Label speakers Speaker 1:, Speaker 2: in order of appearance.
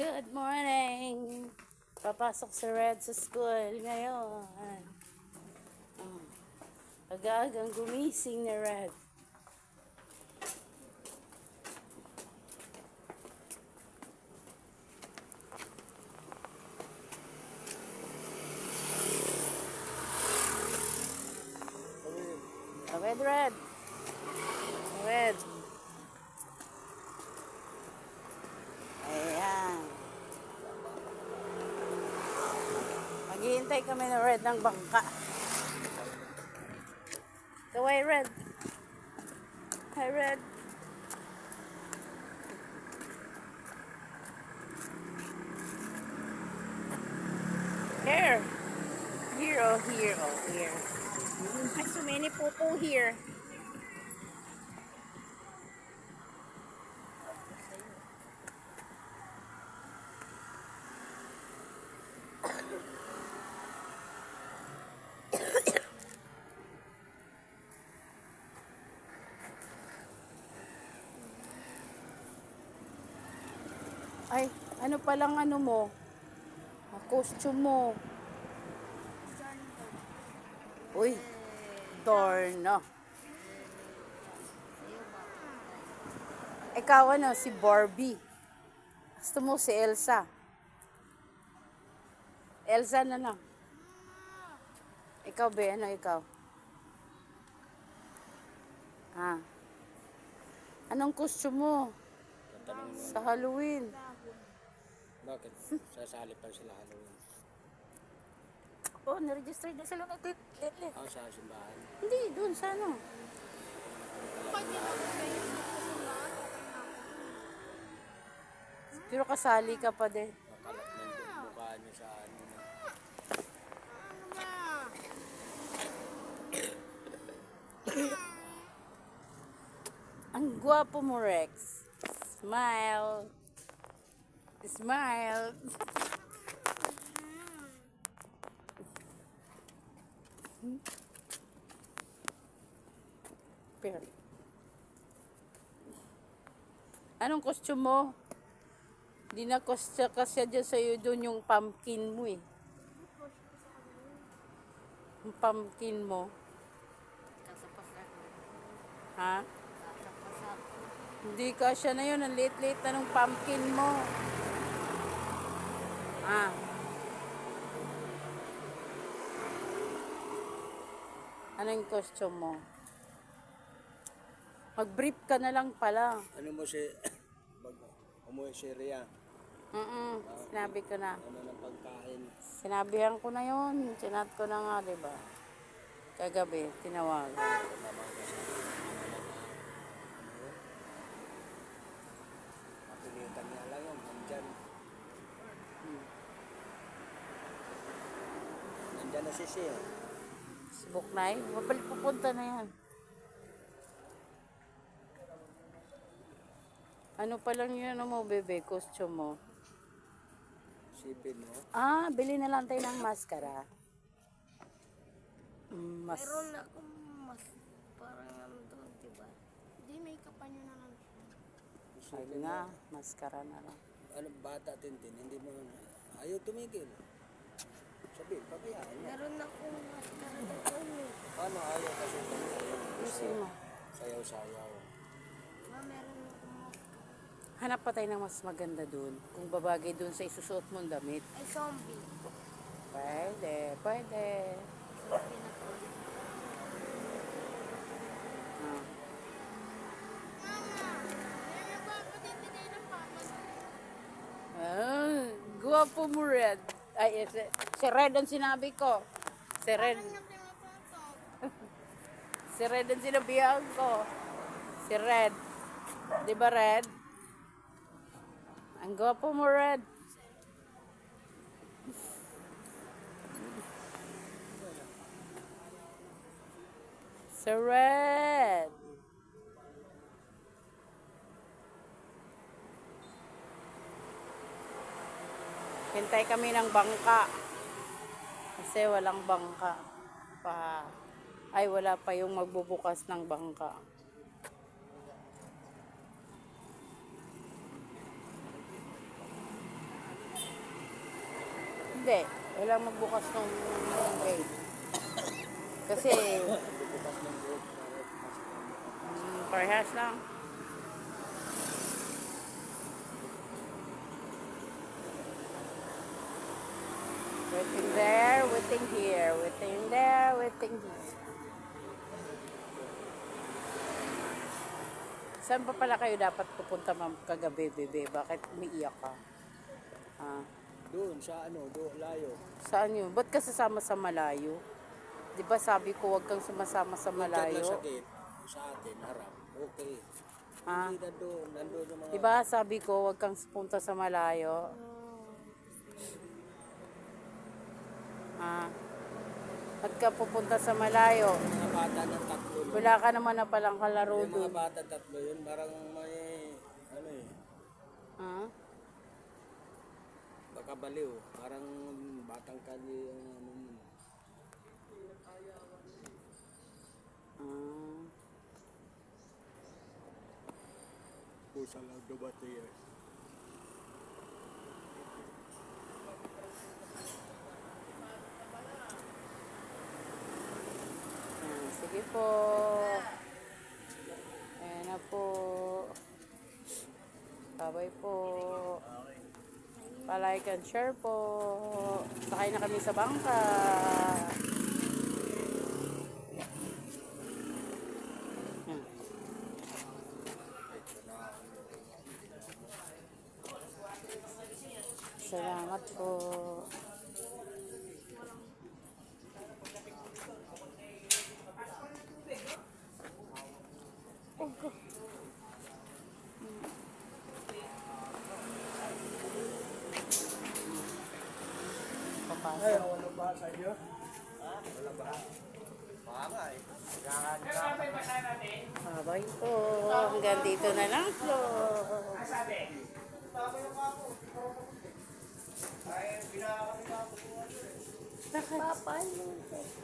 Speaker 1: Good morning! Papasok si Red sa school ngayon. Oh. Aga-agang gumising ni Red, Red. Red. Ayan. Maghihintay kami ng Red ng bangka. Kaway, Red. Hi, Red. Here. Here, oh, here, oh, here. Ay, so many popo here. Ay, ano palang ano mo? Ah, Costume mo. Uy, Dorno. Ikaw ano, si Barbie. Gusto mo si Elsa. Elsa na lang. Ikaw ba, ano ikaw? Ah. Anong costume mo? Sa Halloween.
Speaker 2: Bakit? Sasali pa sila Halloween.
Speaker 1: Oh, naregister na sila ng Lele.
Speaker 2: Ako sa simbahan.
Speaker 1: Hindi, doon sa ano. Pero kasali ka pa din.
Speaker 2: Makalat ng mukha niyo sa ano na.
Speaker 1: Ang gwapo mo, Rex. Smile. Smile. Pero, anong costume mo? Di na kostya kasi dyan sa'yo doon yung pumpkin mo eh. Yung pumpkin mo. Ha? Hindi ka siya na yun. Ang late-late na nung pumpkin mo. Ah. Ano yung costume mo? Mag-brief ka na lang pala.
Speaker 2: Ano mo si... Umuwi si Rhea,
Speaker 1: Mm Sinabi ko na.
Speaker 2: ano ng pagkain.
Speaker 1: Sinabihan ko na yun. Sinat ko na nga, di ba? Kagabi, tinawagan.
Speaker 2: Mapilitan niya lang yun. Nandyan. Nandyan na si Sia.
Speaker 1: Si Buknay, mabalik pupunta na yan. Ano pa lang yun ano mo, bebe, costume mo?
Speaker 2: Sipin mo.
Speaker 1: Ah, bili na lang tayo ng maskara. Mm, Mas,
Speaker 3: Meron akong mas parang ano doon, diba? Hindi, makeup pa nyo na lang.
Speaker 1: Ay nga, maskara na lang.
Speaker 2: Ano, bata tintin. Hindi mo... Ayaw tumigil. Sabi, pabayaan mo.
Speaker 3: Meron akong doon eh.
Speaker 2: Ano ayaw kasi
Speaker 1: Ayusin mo.
Speaker 2: sayaw-sayaw.
Speaker 3: Ma, meron akong.
Speaker 1: Hanap pa tayo ng mas maganda dun. Kung babagay dun sa isusuot mong damit.
Speaker 3: Ay, zombie.
Speaker 1: Pwede, pwede.
Speaker 3: Zombie na to.
Speaker 1: Ah. Ah, guwapo mo, Red. Ay, eh, si, si Red ang sinabi ko. Si Red. si Red ang sinabihan ko. Si Red. Di ba, Red? Ang guwapo mo, Red. Si Red. Hintay kami ng bangka. Kasi walang bangka pa. Ay, wala pa yung magbubukas ng bangka. Hindi. Walang magbukas ng gate. Kasi, mm, parehas lang. Waiting there, waiting here, waiting there, waiting here. Saan pa pala kayo dapat pupunta ma'am kagabi, bebe? Bakit umiiyak ka? Ah,
Speaker 2: Doon sa ano, doon layo.
Speaker 1: saan yun? Ba't ka sasama sa malayo? Di ba sabi ko huwag kang sumasama sa malayo?
Speaker 2: sa gate, sa atin, harap. Okay.
Speaker 1: Ah,
Speaker 2: Hindi nandun, nandun yung mga...
Speaker 1: di ba sabi ko huwag kang punta sa malayo? Ah, ba't ka pupunta sa malayo?
Speaker 2: Mga bata ng tatlo. no?
Speaker 1: Wala ka naman na palang kalaro
Speaker 2: Yung mga
Speaker 1: doon.
Speaker 2: bata tatlo yun, parang may, ano eh,
Speaker 1: Ah,
Speaker 2: baka baliw. Parang batang kali ang ano yun.
Speaker 1: ah.
Speaker 2: Pusa lang dumati eh.
Speaker 1: Ah, sige po. Ayan na po. Babay po. Palike and share po. Sakay na kami sa bangka. Salamat po. Papasok.
Speaker 2: Ano ba sa inyo? Ha? Wala ba? Baka eh.
Speaker 1: Babay po. Hanggang dito na lang po.
Speaker 3: Papa, ano?